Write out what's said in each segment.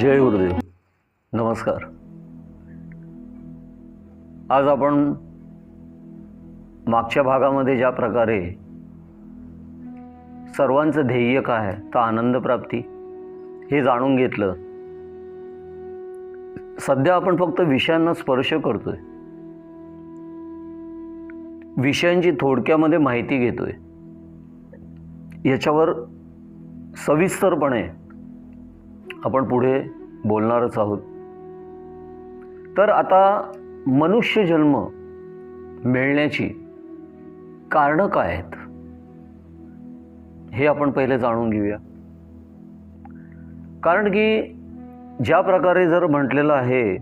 जय गुरुदेव. नमस्कार. आज आपण मागच्या भागामध्ये ज्या प्रकारे सर्वांचं ध्येय काय तर आनंद प्राप्ती हे जाणून घेतलं. सध्या आपण फक्त विषयांना स्पर्श करतोय. विषयांची थोडक्यामध्ये माहिती घेतोय. याच्यावर सविस्तरपणे आपण पुढे बोलणारच आहोत. तर आता मनुष्य जन्म मिळण्याची कारणं काय आहेत? हे आपण पहिले जाणून घेऊया. कारण की ज्या प्रकारे जर म्हटलेलं आहे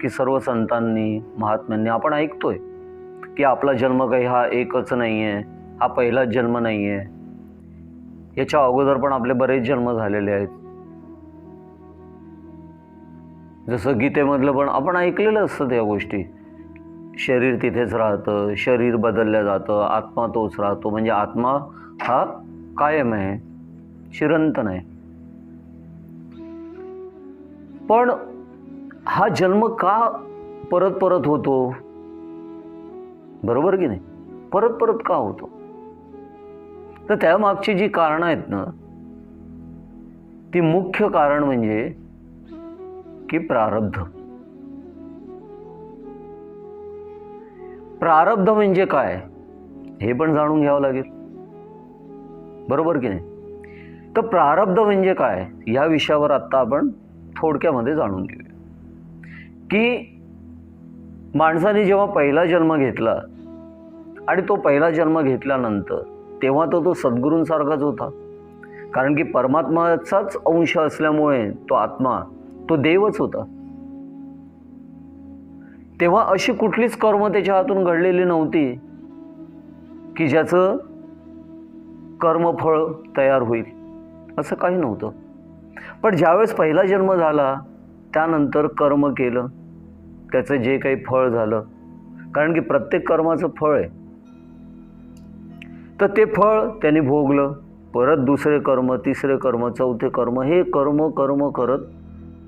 की सर्व संतांनी महात्म्यांनी आपण ऐकतोय की आपला जन्म काही हा एकच नाही आहे हा पहिलाच जन्म नाही आहे याच्या अगोदर पण आपले बरेच जन्म झालेले आहेत. जसं गीतेमधलं पण आपण ऐकलेलं असतं त्या गोष्टी. शरीर तिथेच राहतं शरीर बदललं जातं आत्मा तोच राहतो. म्हणजे आत्मा हा कायम आहे चिरंतन आहे पण हा जन्म का परत परत होतो? बरोबर की नाही? परत परत का होतो? तर त्यामागची जी कारणं आहेत ना ती मुख्य कारण म्हणजे की प्रारब्ध. प्रारब्ध म्हणजे काय? हे पण जाणून घ्यावं लागेल. बरोबर की नाही? तर प्रारब्ध म्हणजे काय? या विषयावर आत्ता आपण थोडक्यामध्ये जाणून घेऊया. की माणसाने जेव्हा पहिला जन्म घेतला आणि तो पहिला जन्म घेतल्यानंतर तेव्हा तो तो सद्गुरूंसारखाच होता. कारण की परमात्माचाच अंश असल्यामुळे तो आत्मा तो देवच होता. तेव्हा अशी कुठलीच कर्म त्याच्या हातून घडलेली नव्हती की ज्याचं कर्मफळ तयार होईल असं काही नव्हतं. पण ज्यावेळेस पहिला जन्म झाला त्यानंतर कर्म केलं त्याचं जे काही फळ झालं कारण की प्रत्येक कर्माचं फळ आहे. तर ते फळ त्यांनी भोगलं परत दुसरे कर्म तिसरे कर्म चौथे कर्म हे कर्म कर्म करत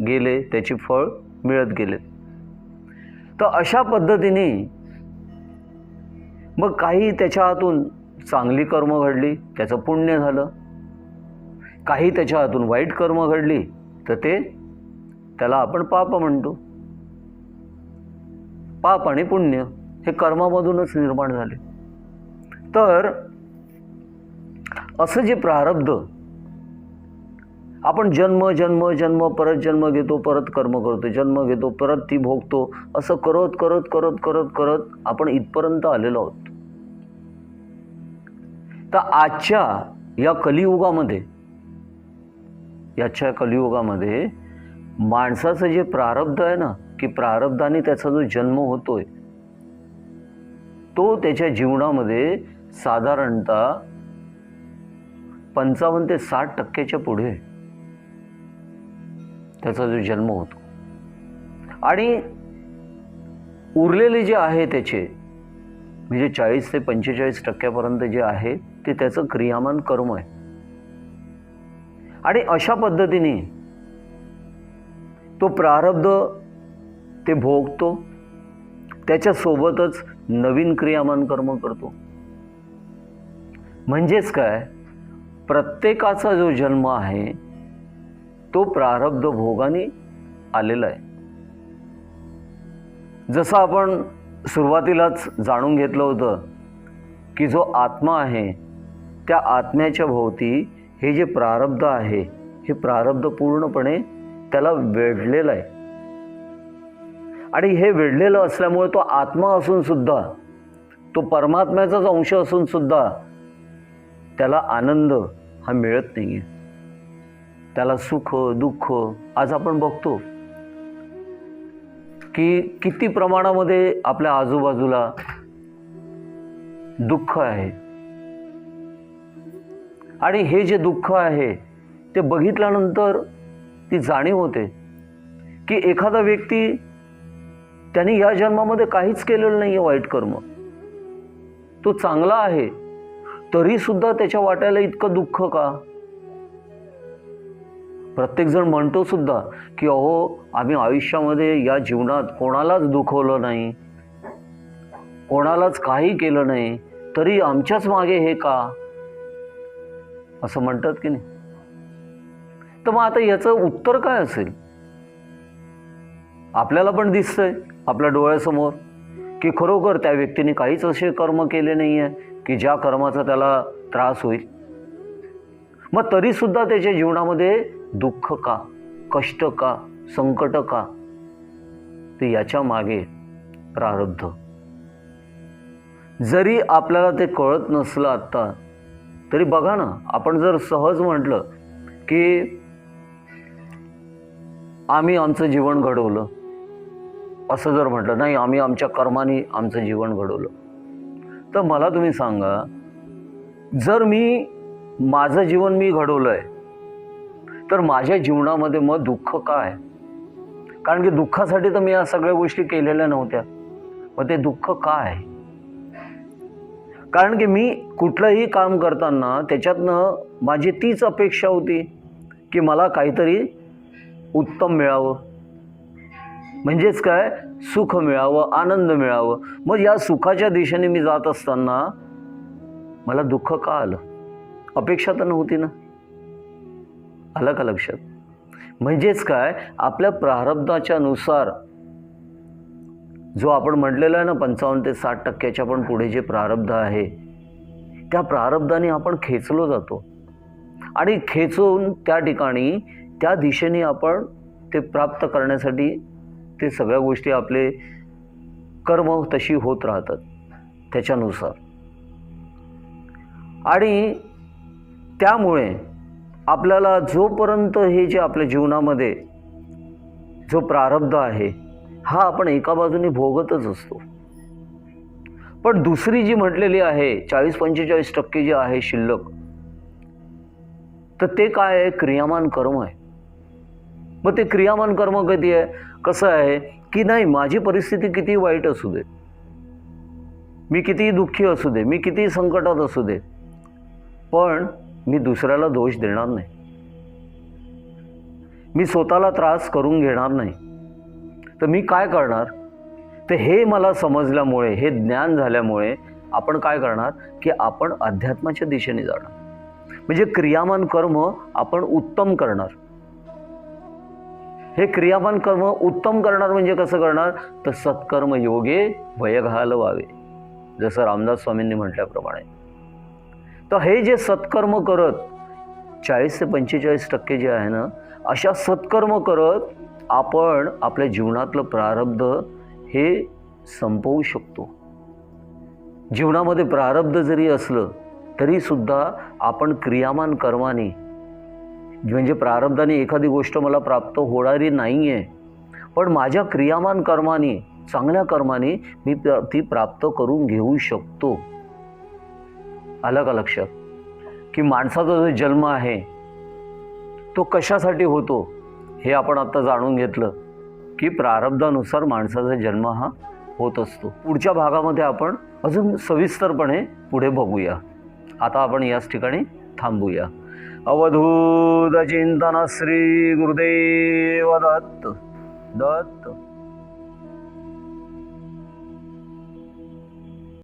गेले त्याची फळ मिळत गेले. तर अशा पद्धतीने मग काही त्याच्या हातून चांगली कर्म घडली त्याचं पुण्य झालं. काही त्याच्या हातून वाईट कर्म घडली तर ते त्याला आपण पाप म्हणतो. पाप आणि पुण्य हे कर्मामधूनच निर्माण झाले. तर असं जे प्रारब्ध आपण जन्म जन्म जन्म परत जन्म घेतो परत कर्म करतो जन्म घेतो परत ती भोगतो असं करत करत करत करत करत आपण इथपर्यंत आलेलो आहोत. तर आजच्या या कलियुगामध्ये याच्या कलियुगामध्ये माणसाचं जे प्रारब्ध आहे ना की प्रारब्धाने त्याचा जो जन्म होतोय तो त्याच्या जीवनामध्ये साधारणतः पंचावन्न ते साठ टक्क्याच्या पुढे त्याचा जो जन्म होतो. आणि उरलेले जे आहे त्याचे म्हणजे चाळीस ते पंचेचाळीस टक्क्यापर्यंत जे आहे ते त्याचं क्रियामान कर्म आहे. आणि अशा पद्धतीने तो प्रारब्ध ते भोगतो त्याच्यासोबतच नवीन क्रियामान कर्म करतो. म्हणजेच काय? प्रत्येकाचा जो जन्म आहे तो प्रारब्ध भोगाने आलेला आहे. जसं आपण सुरुवातीलाच जाणून घेतलं होतं की जो आत्मा आहे त्या आत्म्याच्या भोवती हे जे प्रारब्ध आहे हे प्रारब्ध पूर्णपणे त्याला वेढलेलं आहे. आणि हे वेढलेलं असल्यामुळे तो आत्मा असून सुद्धा तो परमात्म्याचाच अंश असून सुद्धा त्याला आनंद हा मिळत नाही आहे त्याला सुख दुःख आज आपण बघतो की किती प्रमाणामध्ये आपल्या आजूबाजूला दुःख आहे. आणि हे जे दुःख आहे ते बघितल्यानंतर ती जाणीव होते की एखादा व्यक्ती त्यांनी या जन्मामध्ये काहीच केलेलं नाही आहे वाईट कर्म. तो चांगला आहे तरीसुद्धा त्याच्या वाट्याला इतकं दुःख का? प्रत्येकजण म्हणतो सुद्धा की अहो आम्ही आयुष्यामध्ये या जीवनात कोणालाच दुखवलं नाही. कोणालाच काही केलं नाही. तरी आमच्याच मागे हे का? असं म्हणतात की नाही? तर मग आता याचं उत्तर काय असेल? आपल्याला पण दिसतंय आपल्या डोळ्यासमोर की खरोखर त्या व्यक्तीने काहीच असे कर्म केले नाही आहे की ज्या कर्माचा त्याला त्रास होईल. मग तरीसुद्धा त्याच्या जीवनामध्ये दुःख का कष्ट का संकट का ते याच्या मागे प्रारब्ध. जरी आपल्याला ते कळत नसलं आत्ता तरी बघा ना आपण जर सहज म्हटलं की आम्ही आमचं जीवन घडवलं. असं जर म्हटलं नाही आम्ही आमच्या कर्माने आमचं जीवन घडवलं. तर मला तुम्ही सांगा जर मी माझं जीवन मी घडवलं आहे तर माझ्या जीवनामध्ये मग दुःख काय? कारण की दुःखासाठी तर मी या सगळ्या गोष्टी केलेल्या नव्हत्या. मग ते दुःख काय? कारण की मी कुठलंही काम करताना त्याच्यातनं माझी तीच अपेक्षा होती की मला काहीतरी उत्तम मिळावं. म्हणजेच काय? सुख मिळावं आनंद मिळावं. मग या सुखाच्या दिशेने मी जात असताना मला दुःख का आलं? अपेक्षा तर नव्हती ना. आलं का लक्षात? म्हणजेच काय? आपल्या प्रारब्धाच्या नुसार जो आपण म्हटलेला आहे ना पंचावन्न ते साठ टक्क्याच्या पण पुढे जे प्रारब्ध आहे त्या प्रारब्धाने आपण खेचलो जातो. आणि खेचून त्या ठिकाणी त्या दिशेने आपण ते प्राप्त करण्यासाठी ते सगळ्या गोष्टी आपले कर्म तशी होत राहतात त्याच्यानुसार. आणि त्यामुळे आपल्याला जोपर्यंत हे जे आपल्या जीवनामध्ये जो प्रारब्ध आहे हा आपण एका बाजूने भोगतच असतो. पण दुसरी जी म्हटलेली आहे चाळीस पंचेचाळीस टक्के जे आहे शिल्लक तर ते काय आहे? क्रियामान कर्म आहे. मग ते क्रियामान कर्म कधी आहे? कसं आहे? की नाही माझी परिस्थिती किती वाईट असू दे मी किती दुःखी असू दे मी किती संकटात असू दे पण मी दुसऱ्याला दोष देणार नाही. मी स्वतःला त्रास करून घेणार नाही. तर मी काय करणार? तर हे मला समजल्यामुळे हे ज्ञान झाल्यामुळे आपण काय करणार? की आपण अध्यात्माच्या दिशेने जाणार. म्हणजे क्रियामान कर्म आपण उत्तम करणार. हे क्रियामान कर्म उत्तम करणार म्हणजे कसं करणार? तर सत्कर्म योगे वय घालवावे. जसं रामदास स्वामींनी म्हटल्याप्रमाणे. तर हे जे सत्कर्म करत चाळीस ते पंचेचाळीस टक्के जे आहे ना अशा सत्कर्म करत आपण आपल्या जीवनातलं प्रारब्ध हे संपवू शकतो. जीवनामध्ये प्रारब्ध जरी असलं तरीसुद्धा आपण क्रियामान कर्माने म्हणजे प्रारब्धाने एखादी गोष्ट मला प्राप्त होणारी नाही आहे पण माझ्या क्रियामान कर्माने चांगल्या कर्माने मी प्र- ती प्राप्त करून घेऊ शकतो. आलं का लक्षात की माणसाचा जो जन्म आहे तो कशासाठी होतो हे आपण आता जाणून घेतलं की प्रारब्धानुसार माणसाचा जन्म हा होत असतो. पुढच्या भागामध्ये आपण अजून सविस्तरपणे पुढे बघूया. आता आपण याच ठिकाणी थांबूया. अवधूत चिंतन श्री गुरुदेव दत्त. दत्त.